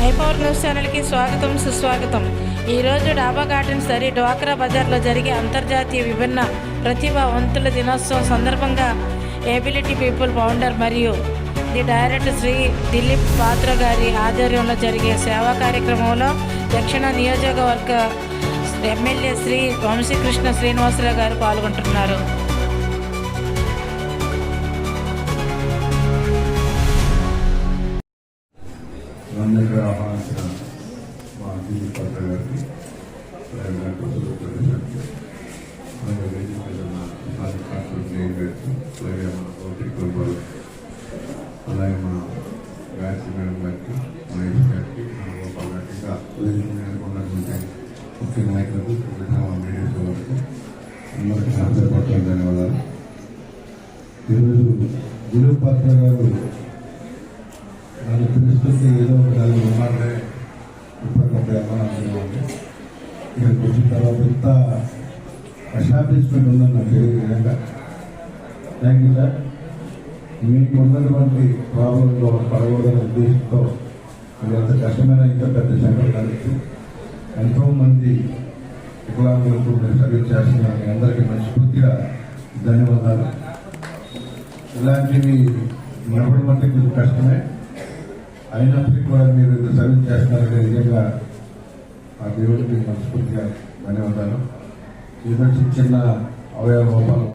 High power news ఛానల్కి స్వాగతం సుస్వాగతం ఈరోజు డాబా గార్డెన్ సరి డ్వాక్రా బజార్లో జరిగే అంతర్జాతీయ విభిన్న ప్రతిభావంతుల దినోత్సవం సందర్భంగా ఏబిలిటీ పీపుల్ ఫౌండర్ మరియు ది డైరెక్టర్ శ్రీ దిలీప్ పాత్ర గారి ఆధ్వర్యంలో జరిగే సేవా కార్యక్రమంలో దక్షిణ నియోజకవర్గ ఎమ్మెల్యే శ్రీ వంశీకృష్ణ శ్రీనివాసరావు గారు పాల్గొంటున్నారు. సాధి కాన్ఫరెన్స్ గారికి అలాగే మా ఓటీ కుటుంబాలు అలాగే మా గాయత్రి మేడం గారికి మహేష్ గారికి మా గోపాల్ గారికి ఇంకా వేదిక మీద ఉన్నటువంటి ముఖ్య నాయకులకు మిగతా మా మీడియా సోదరులకు అందరికీ సహజపట్ల ధన్యవాదాలు ఈరోజు గురు పాత్ర గారు నన్ను పిలుస్తుంటే ఇక్కడికి వచ్చిన తర్వాత ఇంత ఎస్టాబ్లిష్మెంట్ ఉందని నాకు తెలియదు. విధంగా థ్యాంక్ యూ సార్ మీకు ఉన్నటువంటి ప్రాబ్లంలో పడకూడదనే ఉద్దేశంతో మీరు కష్టమైన ఇంకా పెద్ద సెంటర్ కలిసి ఎంతో మంది వికలాంగులకు మీరు సర్వీస్ చేస్తున్నారు మీ అందరికీ మనస్ఫూర్తిగా ధన్యవాదాలు. ఇలాంటివి నడవడం అంటే కొంచెం కష్టమే. అయినప్పటికీ కూడా మీరు ఇంత సర్వీస్ చేస్తున్నారంటే నిజంగా ఆ దేవుడికి మనస్ఫూర్తిగా ధన్యవాదాలు. ఏదో చిన్న చిన్న అవయవ లోపాలు